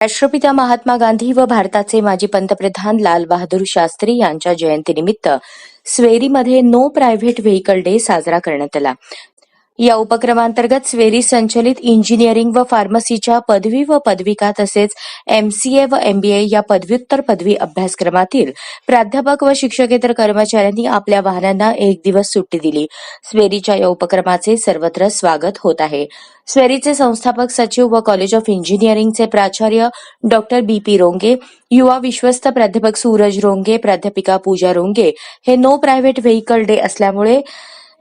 राष्ट्रपिता महात्मा गांधी व भारताचे माजी पंतप्रधान लाल बहादूर शास्त्री यांच्या जयंतीनिमित्त स्वेरीमध्ये नो प्रायव्हेट व्हेकल डे साजरा करण्यात आला. या उपक्रमांतर्गत स्वेरी संचलित इंजिनिअरिंग व फार्मसीच्या पदवी व पदविका तसेच एमसीए व एमबीए या पदव्युत्तर पदवी अभ्यासक्रमातील प्राध्यापक व शिक्षकेतर कर्मचाऱ्यांनी आपल्या वाहनांना एक दिवस सुट्टी दिली. स्वेरीच्या या उपक्रमाचे सर्वत्र स्वागत होत आहे. स्वेरीचे संस्थापक सचिव व कॉलेज ऑफ इंजिनिअरिंगचे प्राचार्य डॉक्टर बी पी रोंगे युवा विश्वस्त प्राध्यापक सूरज रोंगे प्राध्यापिका पूजा रोंगे हे नो प्रायव्हेट व्हेकल डे असल्यामुळे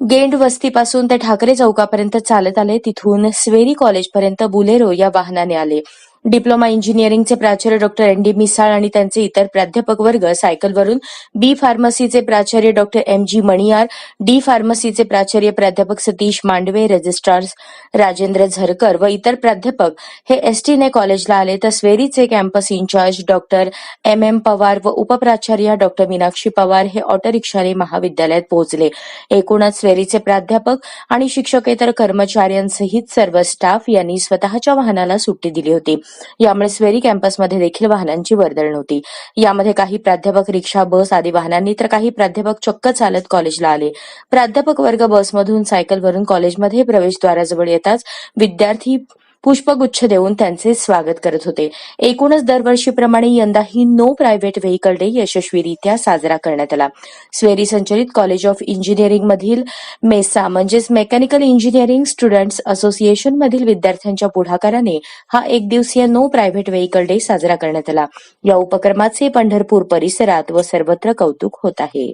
गेंड वस्तीपासून ते ठाकरे चौकापर्यंत चालत आले तिथून स्वेरी कॉलेजपर्यंत बुलेरो या वाहनाने आले. डिप्लोमा इंजिनिअरिंगचे प्राचार्य डॉक्टर एन डी मिसाळ आणि त्यांचे इतर प्राध्यापक वर्ग सायकलवरून बी फार्मसीचे प्राचार्य doctor M G Maniyar D फार्मसीचे प्राचार्य प्राध्यापक सतीश मांडवे रजिस्ट्रार राजेंद्र झरकर व इतर प्राध्यापक हे एसटीने कॉलेजला आले तर स्वेरीचे campus incharge doctor M M Pawar व उपप्राचार्य डॉक्टर मीनाक्षी पवार हे ऑटो रिक्षाने महाविद्यालयात पोहोचले. एकूणच स्वेरीचे प्राध्यापक आणि शिक्षकेतर कर्मचाऱ्यांसहित सर्व स्टाफ यांनी स्वतःच्या वाहनाला सुट्टी दिली होती. यामुळे स्वेरी कॅम्पसमध्ये देखील वाहनांची वर्दळ नव्हती. यामध्ये काही प्राध्यापक रिक्षा बस आदी वाहनांनी तर काही प्राध्यापक चक्क चालत कॉलेजला आले. प्राध्यापक वर्ग बसमधून सायकलवरून कॉलेजमध्ये प्रवेशद्वाराजवळ येताच विद्यार्थी पुष्पगुच्छ देऊन त्यांचे स्वागत करत होते. एकूणच दरवर्षीप्रमाणे यंदाही नो प्रायव्हेट व्हेकल डे यशस्वीरित्या साजरा करण्यात आला. स्वेरी संचलित कॉलेज ऑफ इंजिनिअरिंग मधील मेसा म्हणजेच मेकॅनिकल इंजिनिअरिंग स्टुडंट्स असोसिएशन मधील विद्यार्थ्यांच्या पुढाकाराने हा एक दिवसीय नो प्रायव्हेट व्हेकल डे साजरा करण्यात आला. या उपक्रमाचे पंढरपूर परिसरात व सर्वत्र कौतुक होत आहे.